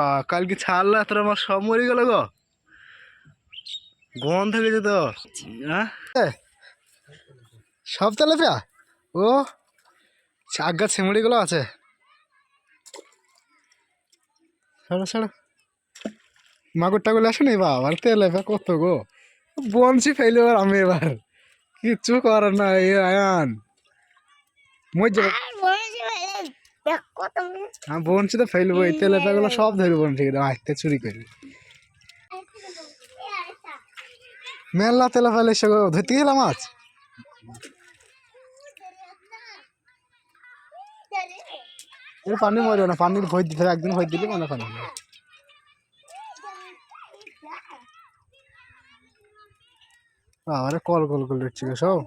আহ, কালকে ছাড়লে তোর আমার সব মরে গেল গো। গন থেকে যেত সব তেলাপিয়া ও আজ্ঞা ছিমড়িগুলো আছে। ছাড়ো ছাড়ো। মাগুর টাগুলো আসেনি বাবার তেলাপিয়া কত গো? বঞ্চি ফেলে এবার আমি এবার। কিচ্ছু করার না এ আয়ান। মজা তো ফেলব এই সব ধরবো ঠিক আছে চুরি করবি। মেলা তেলা ফেলে সে ধরতে গেলাম মাছ? এর পানি মরবে না পানির ভয় দিতে হবে একদিন ভয় দিলে মানে পানি। কল কল কল দিচ্ছি সব।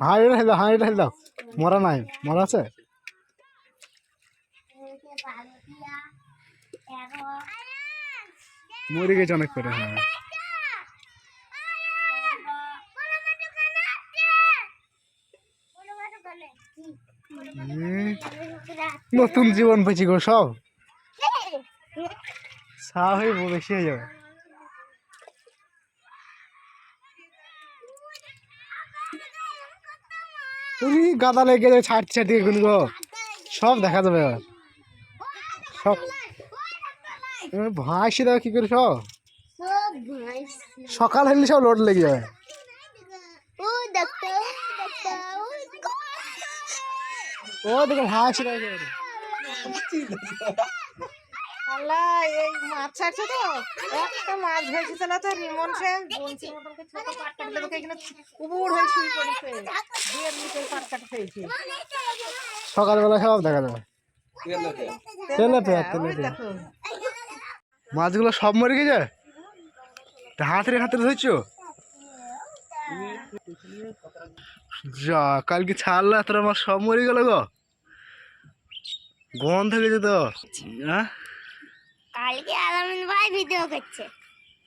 হ্যাঁ এটা হেল হ্যাঁ এটা হেল। দাও মরা নাই, মরা আছে? মরে গেছে অনেক করে হ্যাঁ। নতুন জীবন পেয়েছি গো সব। সা হয়ে বেশি হয়ে যাবে। তুমি গাদা লেগে যাবে ছাড়তে ছাড়তে এগুলো গো। সব দেখা যাবে এবার। সব। ভাসি দাও কি করে সব। সকাল হলে সব লোড লেগে যাবে। ও দেখো। ভাসি একেবারে। আল্লাহ এই মাছ ছাড়ছে তো? একটা মাছ ধরেছে না তো রিমন সে বলছি মোটামুটি ছোট পাট তোকে এখানে উবুড় হয়ে শুয়ে পড়েছে। দুয়ের নিচে পাট খেয়েছে। সকালবেলা সব দেখা যাবে। দেখো। মাছগুলো সব মরে গেছে? হাতের হাতের ধরছো? যা কালকে ছাড়লে তোর আমার সব মরে গেল গো। গন্ধ গেছে তো। হ্যাঁ কালকে আলামিন ভাই ভিডিও করছে।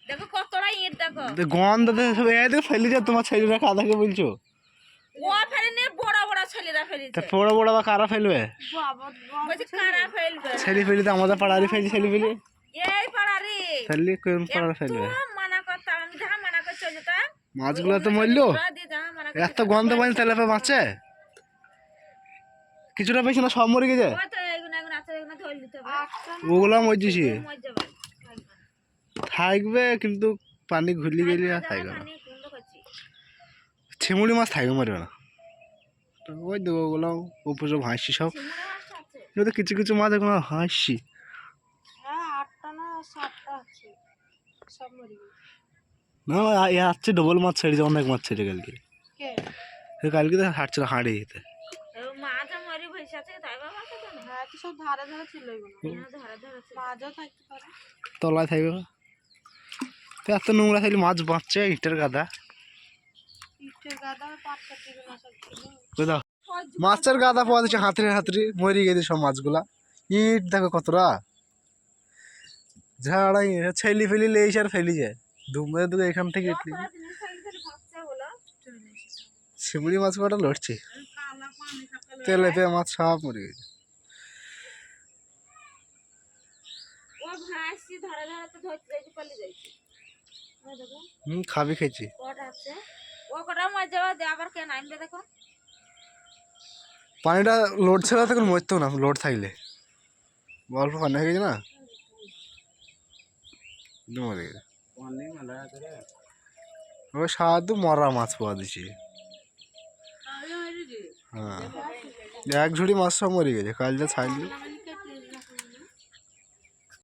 দেখো কতটা ইট দেখো। গন্ধ তো সব এ দেখো ফেলে যা তোমার ছেলেরা কাদাকে বলছো। ও ফেলে নিয়ে বড় বড় ছেলেরা তা বড় বড় বা কারা ফেলবে? বলছে কারা ফেলবে? ছেলে ফেলি তো আমাদের ফেলি ছেলে ফেলি। এই পাড়ারে ফেললি কোন পাড়ার ফেলবে? মানা করতাম আমি যাহা মানা করছি যেটা মাছগুলো তো মরলো। এত গন্ধ পানি তেলে পে মাছে কিছুটা পেয়েছি না সব মরে গেছে? ওগুলো মরে থাকবে কিন্তু পানি ঘুরলি গেলে আর থাকবে না। ছিমুড়ি মাছ থাকবে মারবে না। ওই দেবো ওগুলো উপরে সব হাসি সব। কিন্তু কিছু কিছু মাছ এগুলো হাসি। হ্যাঁ না আসছে ডবল মাছ ছেড়েছে অনেক মাছ ছেড়ে কালকে কালকে তো হাঁটছিল হাঁড়ি। যেতে মাঝে মরে বসে আছে তাই বাবা তো না হ্যাঁ তো সব ধারে ধারে ছিল এগুলো। ধারে ধারে ছিল মাঝও থাকতে পারে। তলায় থাকবে তো এত নোংরা থাকলে মাছ বাঁচছে ইটের গাদা। ইটের মাছের গাদা পাওয়া যাচ্ছে হাতড়ে হাতড়ে মরে গেছে সব মাছগুলা। ইট দেখো কতটা। ঝাড়াই ছেলি ফেলি লেই আর ফেলি যায়। দুমে দুগে এখান থেকে ইটলি শিমুড়ি মাছ কটা লড়ছে? তেলে পেয়ে মাছ সব মরে গেছে ও ভাসি ধারে ধারে তো ধরতে যাইছি। হুম খাবি খেয়েছি। কটা আছে ও কটা মাছ যাওয়া দে আবার কেন আনবে দেখো? পানিটা লোড ছিল তখন মরতো না লোড থাকলে। অল্প পানি হয়ে গেছে না? মরে গেছে। ওই সাধু মরা মাছ পাওয়া দিছি হ্যাঁ। এক ঝুড়ি মাছ সব মরে গেছে কাল যা ছাড়লি।